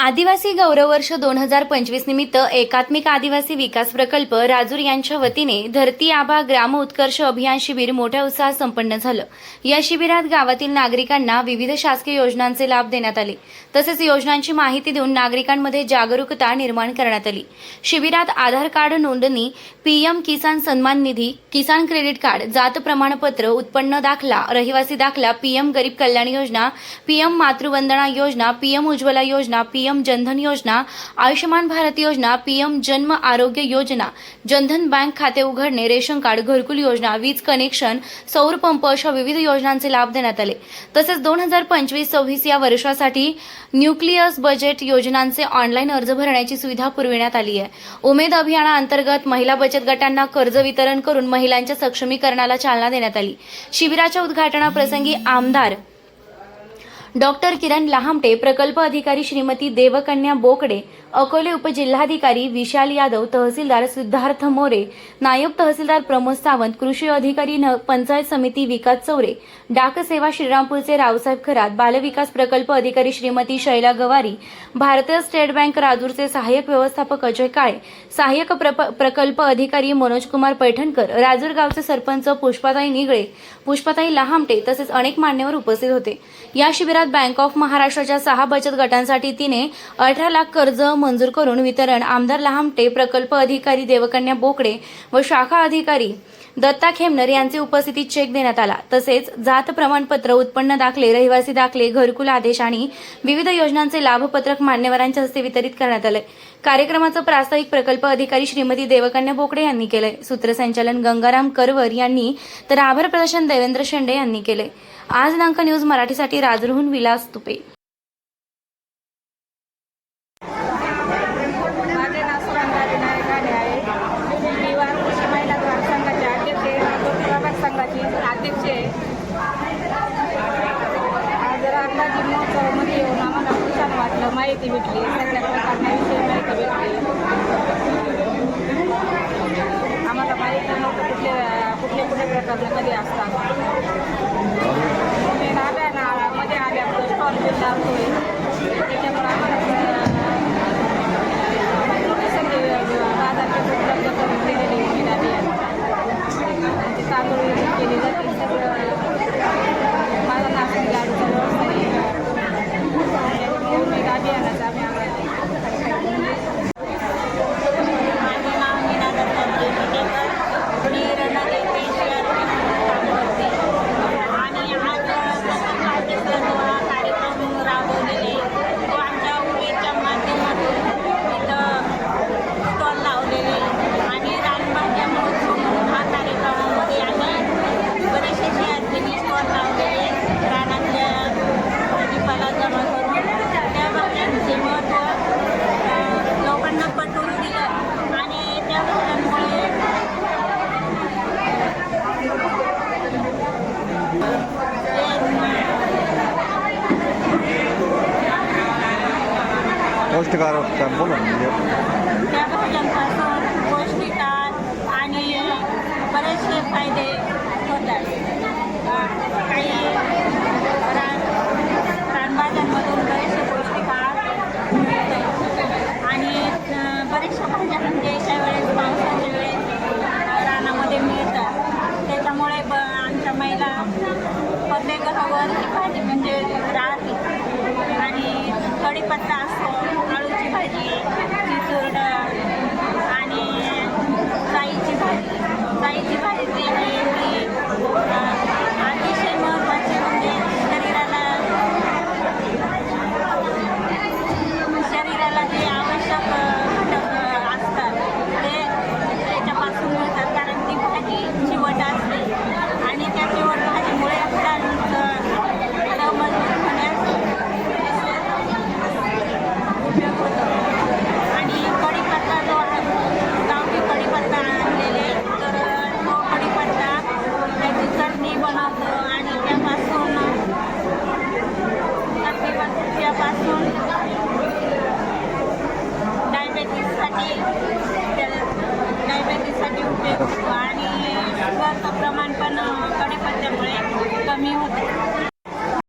आदिवासी गौरव वर्ष दोन हजार पंचवीस निमित्त एकात्मिक आदिवासी विकास प्रकल्प राजूर यांच्या वतीने धरती आभा ग्राम उत्कर्ष अभियान शिबिर मोठ्या उत्साहात संपन्न झालं. या शिबिरात गावातील नागरिकांना विविध शासकीय योजनांचे लाभ देण्यात आले. तसेच योजनांची माहिती देऊन नागरिकांमध्ये जागरूकता निर्माण करण्यात आली. शिबिरात आधार कार्ड नोंदणी पीएम किसान सन्मान निधी किसान क्रेडिट कार्ड जात प्रमाणपत्र उत्पन्न दाखला रहिवासी दाखला पीएम गरीब कल्याण योजना पीएम मातृवंदना योजना पीएम उज्ज्वला योजना पीएम जनधन योजना आयुष्यमान भारत योजना पीएम जन्म आरोग्य योजना जनधन बँक खाते उघडणे रेशन कार्ड घरकुल योजना वीज कनेक्शन सौर पंप अशा विविध योजनांचे लाभ देण्यात आले. तसेच दोन हजार पंचवीस सव्वीस या वर्षासाठी न्यूक्लियस बजेट योजनांचे ऑनलाईन अर्ज भरण्याची सुविधा पुरविण्यात आली आहे. उमेद अभियानाअंतर्गत महिला बचत गटांना कर्ज वितरण करून महिलांच्या सक्षमीकरणाला चालना देण्यात आली. शिबिराच्या उद्घाटनाप्रसंगी आमदार डॉक्टर किरण लहामटे प्रकल्प अधिकारी श्रीमती देवकन्या बोकडे अकोले उपजिल्हाधिकारी विशाल यादव तहसीलदार सिद्धार्थ मोरे नायब तहसीलदार प्रमोद सावंत कृषी अधिकारी न पंचायत समिती विकास चौरे डाक सेवा श्रीरामपूरचे रावसाहेब खरात बालविकास प्रकल्प अधिकारी श्रीमती शैला गवारी भारतीय स्टेट बँक राजूरचे सहाय्यक व्यवस्थापक अजय काळे सहाय्यक प्रप- प्रकल्प अधिकारी मनोजकुमार पैठणकर राजूर गावचे सरपंच पुष्पाताई निगळे पुष्पाताई लहामटे तसेच अनेक मान्यवर उपस्थित होते. या शिबिरात बँक ऑफ महाराष्ट्राच्या सहा बचत गटांसाठी तिने अठरा लाख कर्ज मंजूर करून वितरण आमदार लहामटे प्रकल्प अधिकारी देवकन्या बोकडे व शाखा अधिकारी दत्ता खेमनर यांचे उपस्थितीत चेक देण्यात आला. तसेच जात प्रमाणपत्र उत्पन्न दाखले रहिवासी दाखले घरकुल आदेश आणि विविध योजनांचे लाभपत्रक मान्यवरांच्या हस्ते वितरित करण्यात आले. कार्यक्रमाचं प्रास्ताविक प्रकल्प अधिकारी श्रीमती देवकन्या बोकडे यांनी केले. सूत्रसंचालन गंगाराम करवर यांनी तर आभार प्रदर्शन देवेंद्र शेंडे यांनी केले. आज नांक न्यूज मराठीसाठी राजरहून विलास तुपे. संघाची महोत्सवामध्ये येऊन आम्हाला छान वाटलं माहिती भेटली. सगळ्या प्रकारच्या विषयी माहिती भेटली. बिल पौष्टिक आरोग्य बोला म्हणजे त्या भाज्यांपासून पौष्टिक आहार आणि बरेचसे फायदे होतात अ, काही रानभाज्यांमधून बरेचसे पौष्टिक आहार मिळतात आणि अ, बऱ्याचशा भाज्या म्हणजे त्या वेळेस पावसाच्या वेळेस रानामध्ये मिळतात त्याच्यामुळे ब आमच्या महिला प्रत्येक घरावर ही भाजी म्हणजे राहते. आणि कढीपत्ता